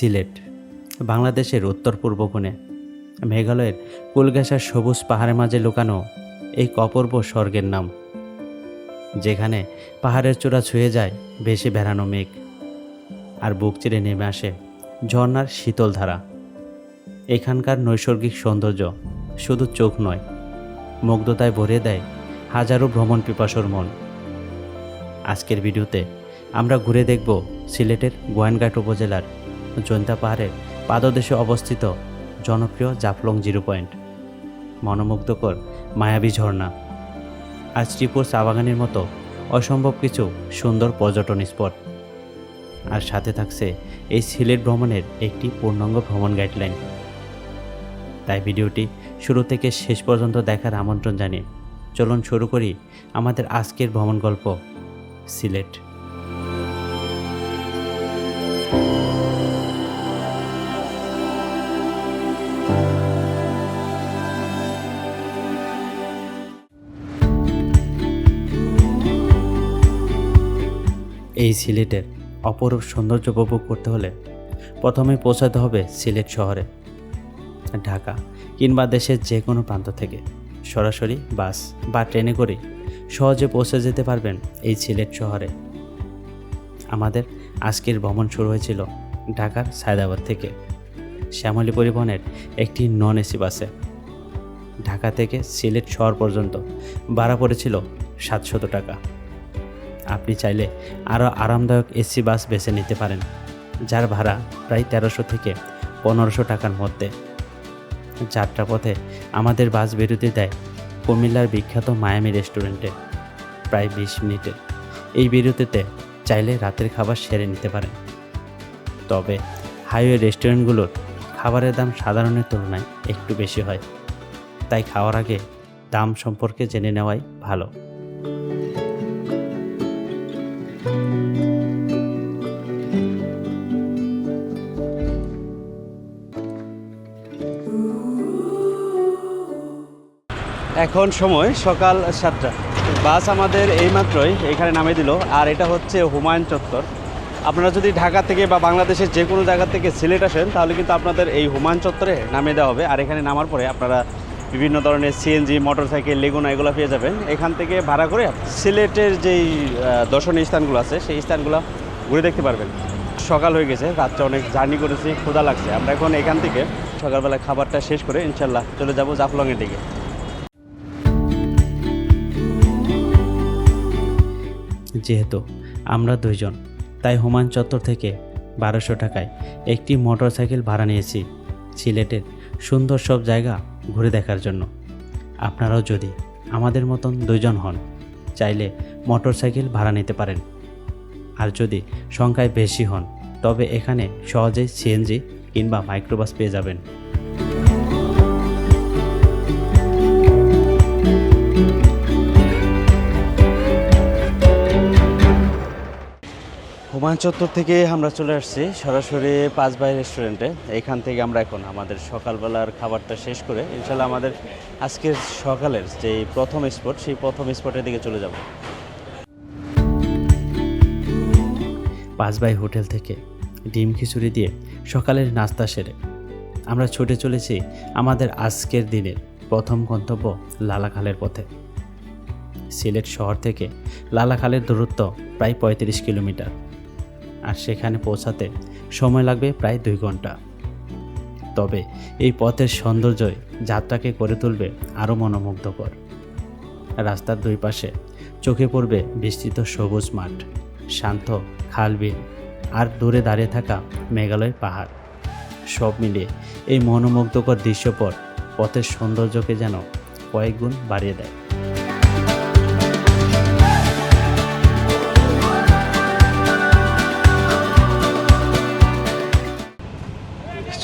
সিলেট, বাংলাদেশের উত্তর পূর্ব কোণে। মেঘালয়ের কুলগাছার সবুজ পাহাড়ের মাঝে লুকানো এই অপূর্ব স্বর্গের নাম, যেখানে পাহাড়ের চূড়া ছুঁয়ে যায় বেশি বেড়ানো মেঘ, আর বুক চিরে নেমে আসে ঝর্ণার শীতল ধারা। এখানকার নৈসর্গিক সৌন্দর্য শুধু চোখ নয়, মুগ্ধতায় ভরে দেয় হাজারো ভ্রমণ পিপাসর মন। আজকের ভিডিওতে আমরা ঘুরে দেখব সিলেটের গোয়াইনঘাট উপজেলার জৈন্তা পাহাড়ের পাদদেশে অবস্থিত জনপ্রিয় জাফলং জিরো পয়েন্ট। মনোমুগ্ধকর মায়াবী ঝর্ণা। আর শ্রীপুর চা বাগানের মতো অসম্ভব কিছু সুন্দর পর্যটন স্পট। আর সাথে থাকছে এই সিলেট ভ্রমণের একটি পূর্ণাঙ্গ ভ্রমণ গাইডলাইন। তাই ভিডিওটি শুরু থেকে শেষ পর্যন্ত দেখার আমন্ত্রণ জানিয়ে চলুন শুরু করি আমাদের আজকের ভ্রমণ গল্প, সিলেট। এই সিলেটের অপরূপ সৌন্দর্য উপভোগ করতে হলে প্রথমে পৌঁছাতে হবে সিলেট শহরে, ঢাকা, কিংবা দেশের যে কোনো প্রান্ত থেকে। সরাসরি বাস বা ট্রেনে করে সহজে পৌঁছে যেতে পারবেন এই সিলেট শহরে। আমাদের আজকের ভ্রমণ শুরু হয়েছিল ঢাকার সায়দাবাদ থেকে। শ্যামলী পরিবহনের একটি নন এসি বাসে। ঢাকা থেকে সিলেট শহর পর্যন্ত ভাড়া পড়েছিল সাতশত টাকা। আপনি চাইলে আরও আরামদায়ক এসি বাস বেছে নিতে পারেন, যার ভাড়া প্রায় তেরোশো থেকে পনেরোশো টাকার মধ্যে। যাত্রা পথে আমাদের বাস বেরোতে দেয় কুমিল্লার বিখ্যাত মায়ামি রেস্টুরেন্টে, প্রায় বিশ মিনিটে। এই বিরতিতে চাইলে রাতের খাবার সেরে নিতে পারেন। তবে হাইওয়ে রেস্টুরেন্টগুলোর খাবারের দাম সাধারণের তুলনায় একটু বেশি হয়, তাই খাওয়ার আগে দাম সম্পর্কে জেনে নেওয়াই ভালো। এখন সময় সকাল সাতটা। বাস আমাদের এইমাত্রই এখানে নামিয়ে দিল, আর এটা হচ্ছে হুমায়ুন চত্বর। আপনারা যদি ঢাকা থেকে বা বাংলাদেশের যে কোনো জায়গা থেকে সিলেট আসেন, তাহলে কিন্তু আপনাদের এই হুমায়ুন চত্বরে নামিয়ে দেওয়া হবে। আর এখানে নামার পরে আপনারা বিভিন্ন ধরনের সিএনজি মোটরসাইকেল লেগুনা এগুলো পেয়ে যাবেন। এখান থেকে ভাড়া করে সিলেটের যেই দর্শনীয় স্থানগুলো আছে, সেই স্থানগুলো ঘুরে দেখতে পারবেন। সকাল হয়ে গেছে, রাত্রে অনেক জার্নি করেছি, ক্ষুধা লাগছে। আমরা এখন এখান থেকে সকালবেলা খাবারটা শেষ করে ইনশাল্লাহ চলে যাব জাফলংয়ের দিকে। যেহেতু আমরা দুইজন, তাই হুমায়ুন চত্বর থেকে বারোশো টাকায় একটি মোটর সাইকেল ভাড়া নিয়েছি সিলেটের সুন্দর সব জায়গা ঘুরে দেখার জন্য। আপনারাও যদি আমাদের মতন দুইজন হন, চাইলে মোটর সাইকেল ভাড়া নিতে পারেন। আর যদি সংখ্যায় বেশি হন, তবে এখানে সহজেই সিএনজি কিংবা মাইক্রোবাস পেয়ে যাবেন। হুমায়ুন চত্বর থেকে আমরা চলে আসছি সরাসরি পাঁচ বাই রেস্টুরেন্টে। এখান থেকে আমরা এখন আমাদের সকালবেলার খাবারটা শেষ করে ইনশাল্লাহ আমাদের আজকের সকালের যে প্রথম স্পট, সেই প্রথম স্পটের দিকে চলে যাব। পাঁচবাই হোটেল থেকে ডিম খিচুড়ি দিয়ে সকালের নাস্তা সেরে আমরা ছুটে চলেছি আমাদের আজকের দিনের প্রথম গন্তব্য লালাখালের পথে। সিলেট শহর থেকে লালাখালের দূরত্ব প্রায় পঁয়ত্রিশ কিলোমিটার। আর সেখানে পৌঁছাতে সময় লাগবে প্রায় দুই ঘণ্টা। তবে এই পথের সৌন্দর্যই যাত্রাকে করে তুলবে আরও মনোমুগ্ধকর। রাস্তার দুই পাশে চোখে পড়বে বিস্তৃত সবুজ মাঠ, শান্ত খালবিল আর দূরে দাঁড়িয়ে থাকা মেঘালয় পাহাড়। সব মিলিয়ে এই মনোমুগ্ধকর দৃশ্যপট পথের সৌন্দর্যকে যেন কয়েক গুণ বাড়িয়ে দেয়।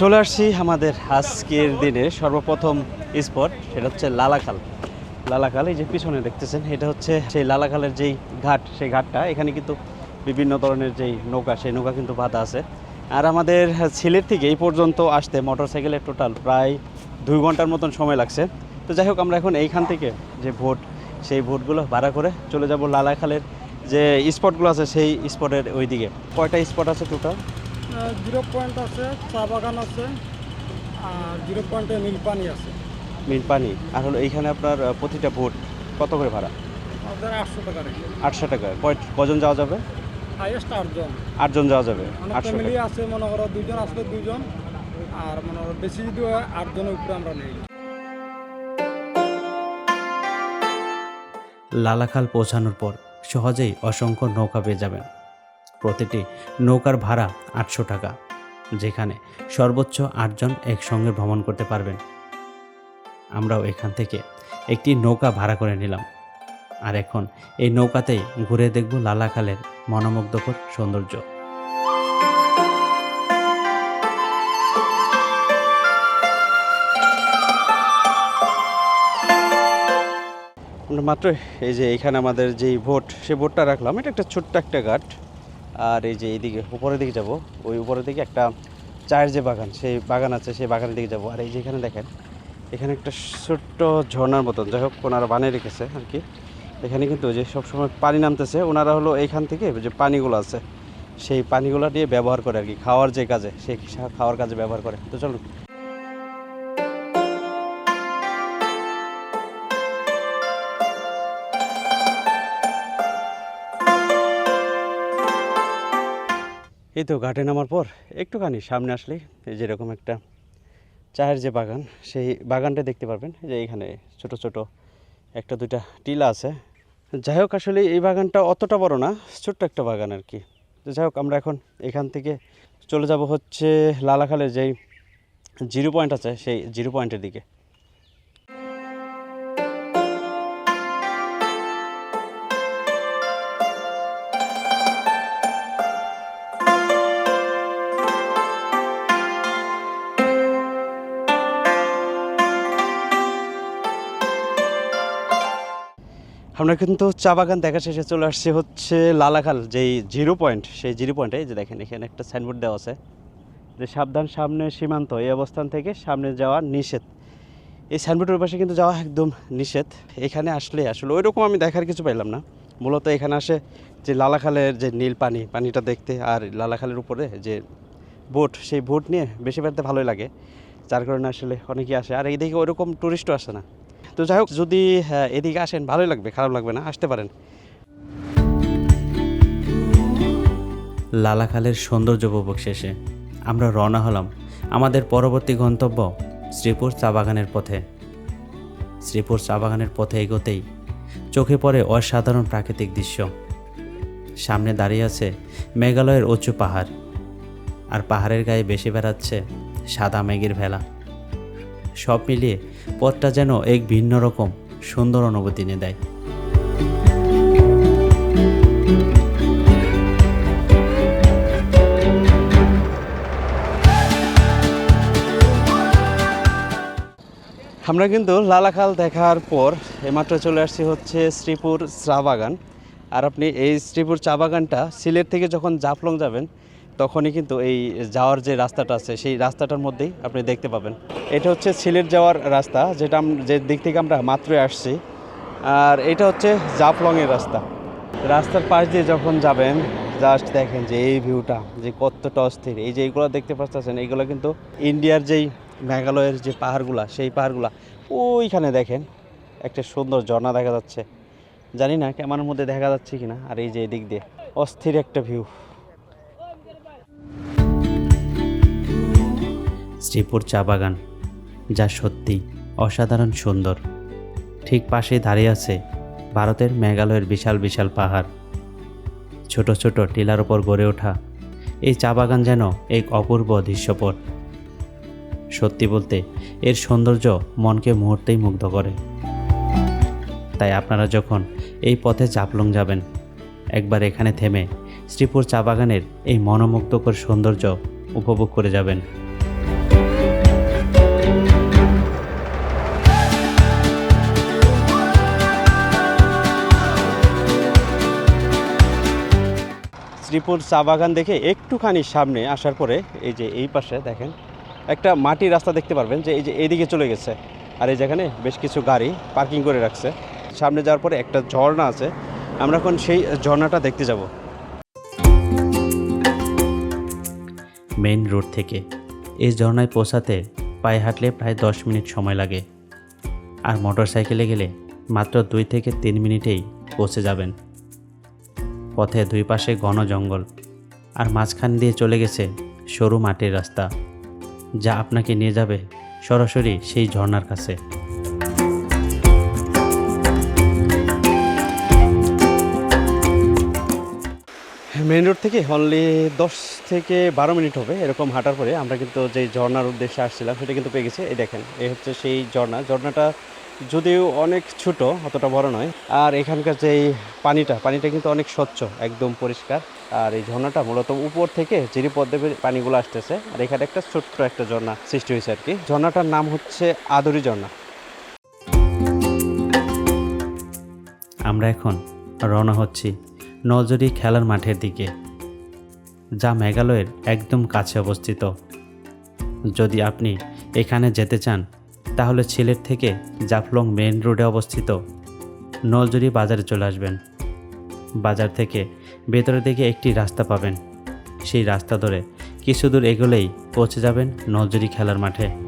চলে আসছি আমাদের আজকের দিনে সর্বপ্রথম স্পট সেটা হচ্ছে লালাখাল। লালাখাল, এই যে পিছনে দেখতেছেন, এটা হচ্ছে সেই লালাখালের যেই ঘাট, সেই ঘাটটা। এখানে কিন্তু বিভিন্ন ধরনের যেই নৌকা, সেই নৌকা কিন্তু বাঁধা আছে। আর আমাদের সিলেট থেকে এই পর্যন্ত আসতে মোটরসাইকেলের টোটাল প্রায় দুই ঘণ্টার মতন সময় লাগছে। তো যাই হোক, আমরা এখন এইখান থেকে যে ভোট, সেই ভোটগুলো ভাড়া করে চলে যাব লালাখালের যে স্পটগুলো আছে, সেই স্পটের ওই দিকে কয়টা স্পট আছে টোটাল জিরো পয়েন্ট আছে চা বাগান আছে আর জিরো পয়েন্টে নীল পানি আছে। মিল পানি। আর হলো এইখানে আপনার প্রতিটা ভোট কত করে ভাড়া? আমাদের আটশো টাকা রেখে আটশো টাকা। কয় কজন যাওয়া যাবে? হাইয়েস্ট আটজন। আটজন যাওয়া যাবে? মানে আটশো ফ্যামিলি টাকা। আছে মনে করো দুজন আসলে দুজন আর মনে করো বেশি যদি হয় আটজনের উপরে আমরা নেই। লালাখাল পৌঁছানোর পর সহজেই অসংখ্য নৌকা পেয়ে যাবেন। প্রতিটি নৌকার ভাড়া আটশো টাকা, যেখানে সর্বোচ্চ আটজন একসঙ্গে ভ্রমণ করতে পারবেন। আমরাও এখান থেকে একটি নৌকা ভাড়া করে নিলাম। আর এখন এই নৌকাতেই ঘুরে দেখব লালাখালের মনোমুগ্ধকর সৌন্দর্য। আমরা মাত্র এই যে এখানে আমাদের যেই ভোট সেই ভোটটা রাখলাম। এটা একটা ছোট্ট একটা ঘাট। আর এই যে এইদিকে উপরের দিকে যাব, ওই উপরের দিকে একটা চায়ের যে বাগান, সেই বাগান আছে, সেই বাগানের দিকে যাব। আর এই যে এখানে দেখেন, এখানে একটা ছোট্ট ঝর্নার মতন, যাই হোক, ওনারা বানিয়ে রেখেছে আর কি। এখানে কিন্তু যে সবসময় পানি নামতেছে, ওনারা হলো এইখান থেকে যে পানিগুলো আছে, সেই পানিগুলো দিয়ে ব্যবহার করে আর কি, খাওয়ার যে কাজে সেই খাওয়ার কাজে ব্যবহার করে। তো চলুন এই তো ঘাটে নামার পর একটুখানি সামনে আসলেই যেরকম একটা চায়ের যে বাগান, সেই বাগানটা দেখতে পারবেন। যে এখানে ছোট ছোট একটা দুইটা টিলা আছে। যাই হোক, আসলে এই বাগানটা অতটা বড় না, ছোট্ট একটা বাগান আর কি। তো যাই হোক, আমরা এখন এখান থেকে চলে যাব হচ্ছে লালাখালের যেই জিরো পয়েন্ট আছে, সেই জিরো পয়েন্টের দিকে। আমরা কিন্তু চা বাগান দেখা শেষে চলে আসছি হচ্ছে লালাখাল, যেই জিরো পয়েন্ট সেই জিরো পয়েন্টে যে দেখেন, এখানে একটা সাইনবোর্ড দেওয়া আছে। যে সাবধান, সামনে সীমান্ত, এই অবস্থান থেকে সামনে যাওয়া নিষেধ। এই সাইনবোর্ডের পাশে কিন্তু যাওয়া একদম নিষেধ। এখানে আসলে আসলে ওই রকম আমি দেখার কিছু পাইলাম না। মূলত এখানে আসে যে লালাখালের যে নীল পানি, পানিটা দেখতে আর লালাখালের উপরে যে বোট, সেই বোট নিয়ে বেশি বেড়াতে ভালোই লাগে। যার কারণে আসলে অনেকেই আসে। আর এইদিকে ওইরকম টুরিস্টও আসে না। তো যাই হোক যদি হ্যাঁ, এদিকে আসেন ভালোই লাগবে খারাপ লাগবে না আসতে পারেন। লালাখালের সৌন্দর্য উপভোগ শেষে আমরা রওনা হলাম আমাদের পরবর্তী গন্তব্য শ্রীপুর চা বাগানের পথে। শ্রীপুর চা বাগানের পথে এগোতেই চোখে পড়ে অসাধারণ প্রাকৃতিক দৃশ্য। সামনে দাঁড়িয়ে আছে মেঘালয়ের উঁচু পাহাড় আর পাহাড়ের গায়ে বেশি বেড়াচ্ছে সাদা মেঘের ভেলা। সব মিলিয়ে পথটা যেন এক ভিন্ন রকম, সুন্দর অনুভূতি এনে দেয়। আমরা কিন্তু লালাখাল দেখার পর এমাত্র চলে আসছি হচ্ছে শ্রীপুর চা বাগান। আর আপনি এই শ্রীপুর চা বাগানটা সিলেট থেকে যখন জাফলং যাবেন তখনই কিন্তু এই যাওয়ার যে রাস্তাটা আছে, সেই রাস্তাটার মধ্যেই আপনি দেখতে পাবেন। এটা হচ্ছে সিলেট যাওয়ার রাস্তা, যেটা যে দিক থেকে আমরা মাত্রই আসছি। আর এটা হচ্ছে জাফলংয়ের রাস্তা। রাস্তার পাশ দিয়ে যখন যাবেন জাস্ট দেখেন যে এই ভিউটা, যে কতটা অস্থির। এই যে এইগুলো দেখতে পাচ্ছেন, এইগুলো কিন্তু ইন্ডিয়ার যেই মেঘালয়ের যে পাহাড়গুলা, সেই পাহাড়গুলা, ওইখানে দেখেন একটা সুন্দর ঝর্ণা দেখা যাচ্ছে। জানি না, ক্যামেরার মধ্যে দেখা যাচ্ছে কিনা, আর এই যে এদিক দিয়ে অস্থির একটা ভিউ। শ্রীপুর চা বাগান, যা সত্যি অসাধারণ সুন্দর। ঠিক পাশেই দাঁড়িয়ে আছে ভারতের মেঘালয়ের বিশাল বিশাল পাহাড়। ছোট ছোট টিলার ওপর গড়ে ওঠা এই চা বাগান যেন এক অপূর্ব দৃশ্যপট। সত্যি বলতে, এর সৌন্দর্য মনকে মুহূর্তেই মুগ্ধ করে। তাই আপনারা যখন এই পথে চাপলং যাবেন, একবার এখানে থেমে শ্রীপুর চা বাগানের এই মনোমুগ্ধকর সৌন্দর্য উপভোগ করে যাবেন। শ্রীপুর চা বাগান দেখে একটুখানি সামনে আসার পরে এই যে এই পাশে দেখেন, একটা মাটির রাস্তা দেখতে পারবেন যে এই যে এইদিকে চলে গেছে। আর এই যেখানে বেশ কিছু গাড়ি পার্কিং করে রাখছে। সামনে যাওয়ার পরে একটা ঝর্ণা আছে। আমরা এখন সেই ঝর্ণাটা দেখতে যাব। মেইন রোড থেকে। এই ঝর্ণায় পৌঁছাতে পায়ে হাঁটলে প্রায় দশ মিনিট সময় লাগে। আর মোটর সাইকেলে গেলে মাত্র দুই থেকে তিন মিনিটেই পৌঁছে যাবেন। পথে দুই পাশে ঘন জঙ্গল, আর মাঝখান দিয়ে চলে গেছে সরু মাটির রাস্তা। যা আপনাকে নিয়ে যাবে সরাসরি সেই ঝর্ণার কাছে। মেন রোড থেকে অনলি দশ থেকে বারো মিনিট হবে এরকম হাঁটার পরে। আমরা কিন্তু যে ঝর্ণার উদ্দেশ্যে আসছিলাম, সেটা কিন্তু পেয়ে গেছি। এই দেখেন, এই হচ্ছে সেই ঝর্ণা। ঝর্ণাটা যদিও অনেক ছোট, অতটা বড় নয়। আর এখানকার যে পানিটা পানিটা কিন্তু অনেক স্বচ্ছ, একদম পরিষ্কার। আর এই ঝর্ণাটা মূলত উপর থেকে জিরিপথ দেবে পানিগুলো আসতেছে। আর এখানে একটা ছোট্ট একটা ঝর্ণা সৃষ্টি হয়েছে আর কি। ঝর্ণাটার নাম হচ্ছে আদরি ঝর্ণা। আমরা এখন রওনা হচ্ছি নজরি খেলার মাঠের দিকে, যা মেঘালয়ের একদম কাছে অবস্থিত। যদি আপনি এখানে যেতে চান তাহলে সিলেট থেকে জাফলং মেন রোডে অবস্থিত নলজুরি বাজারে চলে আসবেন। বাজার থেকে ভেতরের দিকে একটি রাস্তা পাবেন। সেই রাস্তা ধরে কিছু দূর এগোলেই পৌঁছে যাবেন নলজুরি খেলার মাঠে।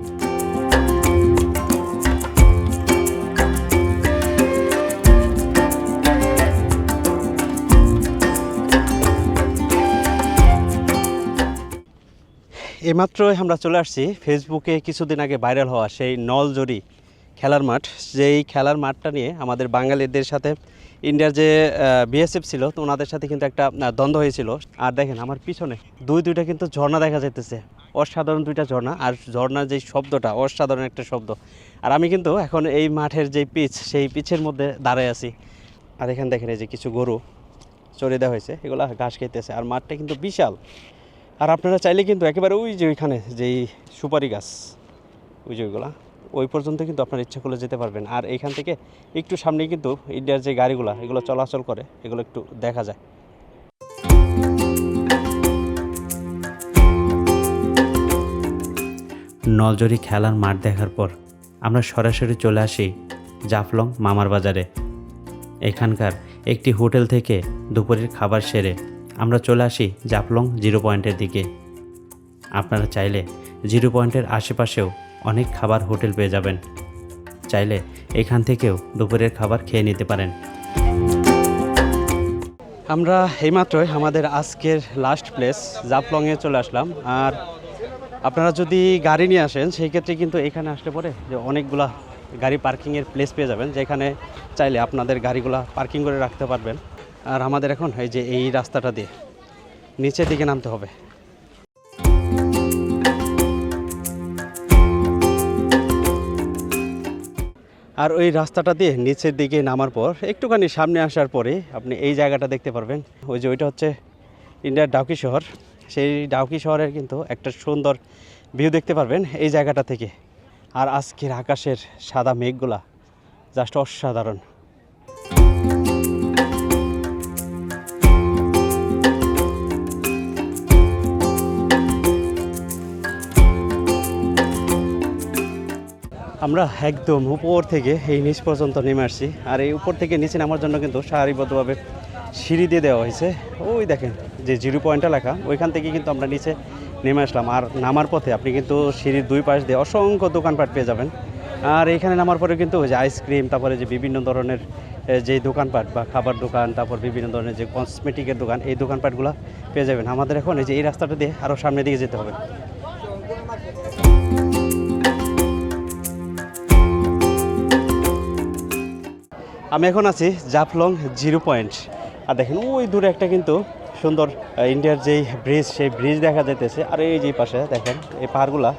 এইমাত্রই আমরা চলে আসছি ফেসবুকে কিছুদিন আগে ভাইরাল হওয়া সেই নলজরি খেলার মাঠ। যেই খেলার মাঠটা নিয়ে আমাদের বাঙালিদের সাথে ইন্ডিয়ার যে বিএসএফ ছিল, তো ওনাদের সাথে কিন্তু একটা দ্বন্দ্ব হয়েছিল। আর দেখেন আমার পিছনে দুই দুইটা কিন্তু ঝর্ণা দেখা যাইতেছে। অসাধারণ দুইটা ঝর্ণা। আর ঝর্ণার যে শব্দটা, অসাধারণ একটা শব্দ। আর আমি কিন্তু এখন এই মাঠের যে পিচ সেই পিচের মধ্যে দাঁড়ায় আছি। আর এখানে দেখেন এই যে কিছু গরু চড়িয়ে দেওয়া হয়েছে। এগুলো ঘাস খেতেছে আর মাঠটা কিন্তু বিশাল। আর আপনারা চাইলে কিন্তু একেবারে ওই যে ওইখানে, যেই সুপারি গাছ, ওই যে ওইগুলা, ওই পর্যন্ত কিন্তু আপনার ইচ্ছা করলে যেতে পারবেন। আর এইখান থেকে একটু সামনেই কিন্তু ইন্ডিয়ার যে গাড়িগুলো, এগুলো চলাচল করে, এগুলো একটু দেখা যায়। নলজরি খেলার মাঠ দেখার পর আমরা সরাসরি চলে আসি জাফলং মামার বাজারে। এখানকার একটি হোটেল থেকে দুপুরের খাবার সেরে আমরা চলে আসি জাফলং জিরো পয়েন্টের দিকে। আপনারা চাইলে জিরো পয়েন্টের আশেপাশেও অনেক খাবার হোটেল পেয়ে যাবেন। চাইলে এখান থেকেও দুপুরের খাবার খেয়ে নিতে পারেন। আমরা এইমাত্রই আমাদের আজকের লাস্ট প্লেস জাফলংয়ে চলে আসলাম। আর আপনারা যদি গাড়ি নিয়ে আসেন, সেই ক্ষেত্রে কিন্তু এখানে আসলে পরে যে অনেকগুলা গাড়ি পার্কিংয়ের প্লেস পেয়ে যাবেন, যেখানে চাইলে আপনাদের গাড়িগুলা পার্কিং করে রাখতে পারবেন। আর আমাদের এখন এই যে এই রাস্তাটা দিয়ে নিচের দিকে নামতে হবে। আর ওই রাস্তাটা দিয়ে নিচের দিকে নামার পর একটুখানি সামনে আসার পরে আপনি এই জায়গাটা দেখতে পারবেন। ওই যে ওইটা হচ্ছে ইন্ডিয়ার ডাউকি শহর। সেই ডাউকি শহরের কিন্তু একটা সুন্দর ভিউ দেখতে পারবেন এই জায়গাটা থেকে। আর আজকের আকাশের সাদা মেঘগুলা জাস্ট অসাধারণ। আমরা একদম উপর থেকে এই নিচ পর্যন্ত নেমে আসছি। আর এই উপর থেকে নিচে নামার জন্য কিন্তু সারিবদ্ধভাবে সিঁড়ি দিয়ে দেওয়া হয়েছে। ওই দেখেন যে জিরো পয়েন্টটা লেখা, ওইখান থেকে কিন্তু আমরা নিচে নেমে আসলাম। আর নামার পথে আপনি কিন্তু সিঁড়ির দুই পাশ দিয়ে অসংখ্য দোকানপাট পেয়ে যাবেন। আর এখানে নামার পরে কিন্তু ওই যে আইসক্রিম, তারপরে যে বিভিন্ন ধরনের যে দোকানপাট বা খাবার দোকান, তারপর বিভিন্ন ধরনের যে কসমেটিকের দোকান, এই দোকানপাটগুলো পেয়ে যাবেন। আমাদের এখন এই যে এই রাস্তাটা দিয়ে আরও সামনের দিকে যেতে হবে। আমি এখন আছি জাফলং জিরো পয়েন্ট। আর দেখেন, ওই দূরে একটা কিন্তু সুন্দর ইন্ডিয়ার যেই ব্রিজ সেই ব্রিজ দেখা যাইতেছে। আর এই যে পাশে দেখেন, এই পাহাড়গুলা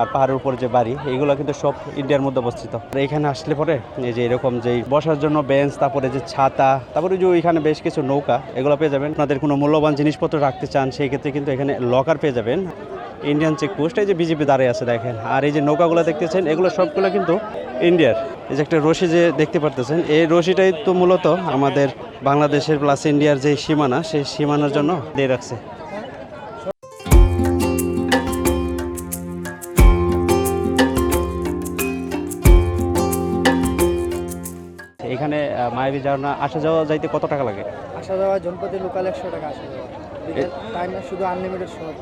আর পাহাড়ের উপর যে বাড়ি, এইগুলো কিন্তু সব ইন্ডিয়ার মধ্যে অবস্থিত। এখানে আসলে পরে এই যে এরকম যেই বসার জন্য বেঞ্চ তারপরে যে ছাতা, তারপরে যে ওইখানে বেশ কিছু নৌকা, এগুলো পেয়ে যাবেন। আপনাদের কোনো মূল্যবান জিনিসপত্র রাখতে চান, সেই ক্ষেত্রে কিন্তু এখানে লকার পেয়ে যাবেন। ইন্ডিয়ান চেকপোস্ট এই যে বিজেপি দাঁড়িয়ে আছে দেখেন। আর এই যে নৌকাগুলো দেখতেছেন, এগুলো সবগুলো কিন্তু ইন্ডিয়ার এই যে একটা রশি যে দেখতে পারতেছেন, এই রশিটাই তো মূলত আমাদের বাংলাদেশের প্লাস ইন্ডিয়ার যে সীমানা, সেই সীমানার জন্য দিয়ে রাখছে। আহ, মায়াবী ঝর্ণা আসা যাওয়া যাইতে কত টাকা লাগে? আসা যাওয়া জনপতি লোকাল একশো টাকা আসা যাওয়া। টাইম শুধু আনলিমিটেড সময়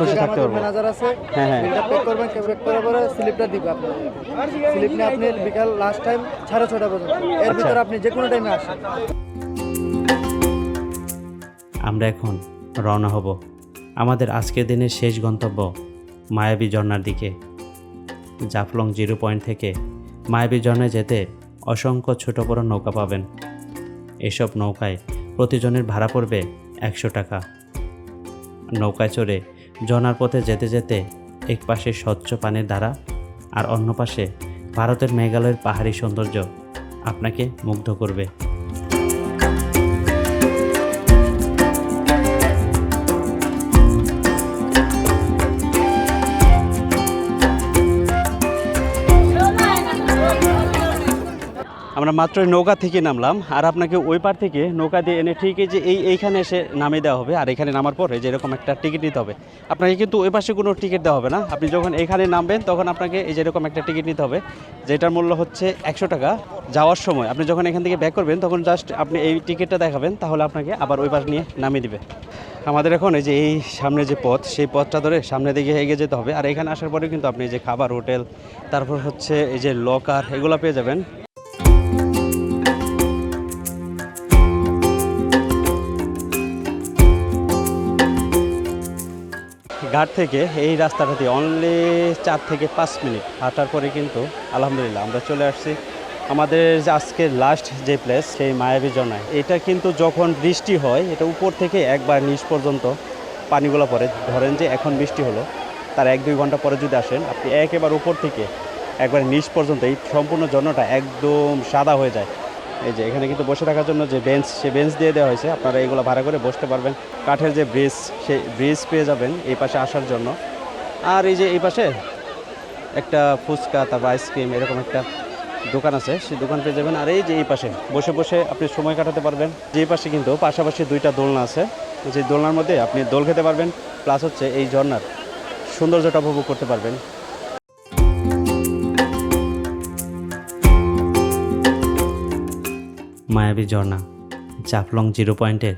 খুশি থাকতে পারব। ম্যানেজার আছে হ্যাঁ, হ্যাঁ। বিলটা পে করবেন পেক করার পরে স্লিপটা দিবে আপনার স্লিপ নিয়ে আপনি বিকাল লাস্ট টাইম সাড়ে ছটা পর্যন্ত। এর। ভিতরে আপনি যে কোনো টাইমে আসেন। আমরা এখন রওনা হব আমাদের আজকের দিনের শেষ গন্তব্য মায়াবী ঝর্ণার দিকে। জাফলং জিরো পয়েন্ট থেকে মায়াবী ঝর্ণায় যেতে অসংখ্য ছোট বড় নৌকা পাবেন। এসব নৌকায় প্রতিজনের ভাড়া পড়বে একশো টাকা। নৌকায় চড়ে জনার পথে যেতে যেতে এক পাশে স্বচ্ছ পানির দ্বারা আর অন্য পাশে ভারতের মেঘালয়ের পাহাড়ি সৌন্দর্য আপনাকে মুগ্ধ করবে। আমরা মাত্র নৌকা থেকে নামলাম, আর আপনাকে ওই পার থেকে নৌকা দিয়ে এনে ঠিক এই যে এই এইখানে এসে নামিয়ে দেওয়া হবে, আর এখানে নামার পরে যে এরকম একটা টিকিট নিতে হবে। আপনাকে কিন্তু ওই পাশে কোনো টিকিট দেওয়া হবে না। আপনি যখন এখানে নামবেন, তখন আপনাকে এই যেরকম একটা টিকিট নিতে হবে, যেটার মূল্য হচ্ছে একশো টাকা যাওয়ার সময়। আপনি যখন এখান থেকে ব্যাক করবেন, তখন জাস্ট আপনি এই টিকিটটা দেখাবেন, তাহলে আপনাকে আবার ওই পাশ নিয়ে নামিয়ে দিবে। আমাদের এখন এই যে এই সামনে যে পথ, সেই পথটা ধরে সামনে দিকে এগিয়ে যেতে হবে, আর এখানে আসার পরে কিন্তু আপনি যে খাবার, হোটেল, তারপর হচ্ছে এই যে লকার এগুলো পেয়ে যাবেন। ঘাট থেকে এই রাস্তাটা দিয়ে অনলি চার থেকে পাঁচ মিনিট হাঁটার পরে কিন্তু আলহামদুলিল্লাহ আমরা চলে আসছি আমাদের যে আজকে লাস্ট যে প্লেস সেই মায়াবী জনায় এটা কিন্তু যখন বৃষ্টি হয়, এটা উপর থেকে একবার নিচ পর্যন্ত পানিগুলো পড়ে। ধরেন যে এখন বৃষ্টি হলো, তার এক দুই ঘণ্টা পরে যদি আসেন, আপনি একেবারে উপর থেকে একবার নিচ পর্যন্ত এই সম্পূর্ণ জন্যটা একদম সাদা হয়ে যায়। এই যে এখানে কিন্তু বসে থাকার জন্য যে বেঞ্চ সে বেঞ্চ দিয়ে দেওয়া হয়েছে। আপনারা এগুলো ভাড়া করে বসতে পারবেন। কাঠের যে ব্রিজ সেই ব্রিজ পেয়ে যাবেন এই পাশে আসার জন্য। আর এই যে এই পাশে একটা ফুচকা, তারপর আইসক্রিম এরকম একটা দোকান আছে। সেই দোকান পেয়ে যাবেন। আর এই যে এই পাশে বসে বসে আপনি সময় কাটাতে পারবেন। যে পাশে কিন্তু পাশাপাশি দুইটা দোলনা আছে। যে দোলনার মধ্যে আপনি দোল খেতে পারবেন। প্লাস হচ্ছে এই ঝর্নার সৌন্দর্যটা উপভোগ করতে পারবেন। মায়াবী ঝর্ণা, জাফলং জিরো পয়েন্টের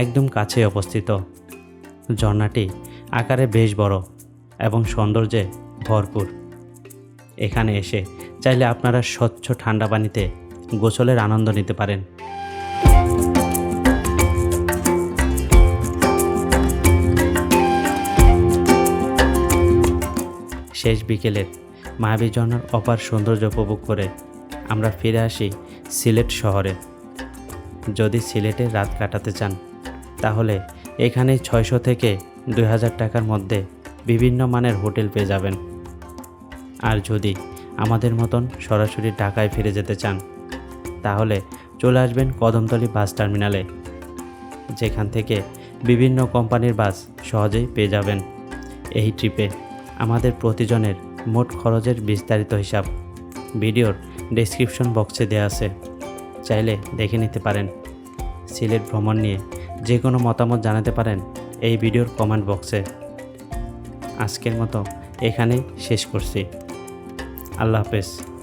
একদম কাছে অবস্থিত। ঝর্ণাটি আকারে বেশ বড় এবং সৌন্দর্যে ভরপুর। এখানে এসে চাইলে আপনারা স্বচ্ছ ঠান্ডা পানিতে গোসলের আনন্দ নিতে পারেন। শেষ বিকেলের মায়াবী ঝর্ণার অপার সৌন্দর্য উপভোগ করে আমরা ফিরে আসি সিলেট শহরে। যদি সিলেটে রাত কাটাতে চান, তাহলে এখানে ছয়শো থেকে দুই হাজার টাকার মধ্যে বিভিন্ন মানের হোটেল পেয়ে যাবেন। আর যদি আমাদের মতন সরাসরি ঢাকায় ফিরে যেতে চান, তাহলে চলে আসবেন কদমতলী বাস টার্মিনালে, যেখান থেকে বিভিন্ন কোম্পানির বাস সহজেই পেয়ে যাবেন। এই ট্রিপে আমাদের প্রতিজনের মোট খরচের বিস্তারিত হিসাব, ভিডিওর ডেসক্রিপশন বক্সে দেওয়া আছে। চাইলে দেখে নিতে পারেন। সিলেট ভ্রমণ নিয়ে যে কোনো মতামত জানাতে পারেন এই ভিডিওর কমেন্ট বক্সে আজকের মতো এখানেই শেষ করছি। আল্লাহ হাফেজ।